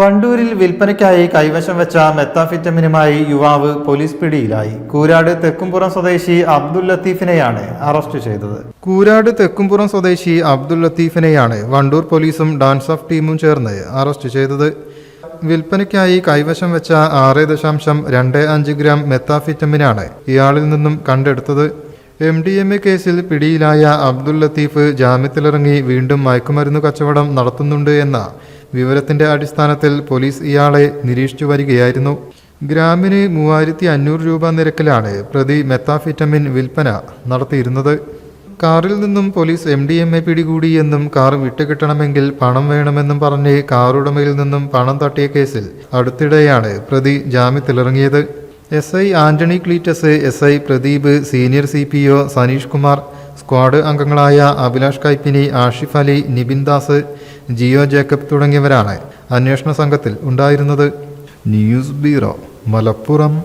വണ്ടൂരിൽ വിൽപ്പനയ്ക്കായി കൈവശം വെച്ച മെത്താഫിറ്റമിനുമായി യുവാവ് പോലീസ് പിടിയിലായി. കൂരാട് തെക്കുംപുറം സ്വദേശി അബ്ദുൽ ലത്തീഫിനെയാണ് അറസ്റ്റ് ചെയ്തത്. കൂരാട് തെക്കുംപുറം സ്വദേശി അബ്ദുൽ ലത്തീഫിനെയാണ് വണ്ടൂർ പോലീസും ഡാൻസ് ഓഫ് ടീമും ചേർന്ന് അറസ്റ്റ് ചെയ്തത്. വിൽപ്പനയ്ക്കായി കൈവശം വെച്ച ആറ് ദശാംശം രണ്ട് അഞ്ച് ഗ്രാം മെത്താഫിറ്റമിനാണ് ഇയാളിൽ നിന്നും കണ്ടെടുത്തത്. എം ഡി എം എ കേസിൽ പിടിയിലായ അബ്ദുൽ ലത്തീഫ് ജാമ്യത്തിലിറങ്ങി വീണ്ടും മയക്കുമരുന്ന് കച്ചവടം നടത്തുന്നുണ്ട് എന്ന വിവരത്തിന്റെ അടിസ്ഥാനത്തിൽ പോലീസ് ഇയാളെ നിരീക്ഷിച്ചു വരികയായിരുന്നു ഗ്രാമിന് മൂവായിരത്തി അഞ്ഞൂറ് രൂപ നിരക്കിലാണ് പ്രതി മെത്താഫിറ്റമിൻ വിൽപ്പന നടത്തിയിരുന്നത്. കാറിൽ നിന്നും police M D M A പിടികൂടിയെന്നും car വിട്ടുകിട്ടണമെങ്കിൽ പണം വേണമെന്നും പറഞ്ഞ് കാറുടമയിൽ നിന്നും പണം തട്ടിയ കേസിൽ അടുത്തിടെയാണ് പ്രതി ജാമ്യത്തിലിറങ്ങിയത്. S I Antony Cleetus S I Pradeep senior C P O Saneesh Kumar squad അംഗങ്ങളായ അഭിലാഷ് കൈപ്പിനി ആഷിഫ് അലി നിബിൻ ദാസ് ജിയോ ജേക്കബ് തുടങ്ങിയവരാണ് അന്വേഷണ സംഘത്തിൽ ഉണ്ടായിരുന്നത്. News bureau Malappuram.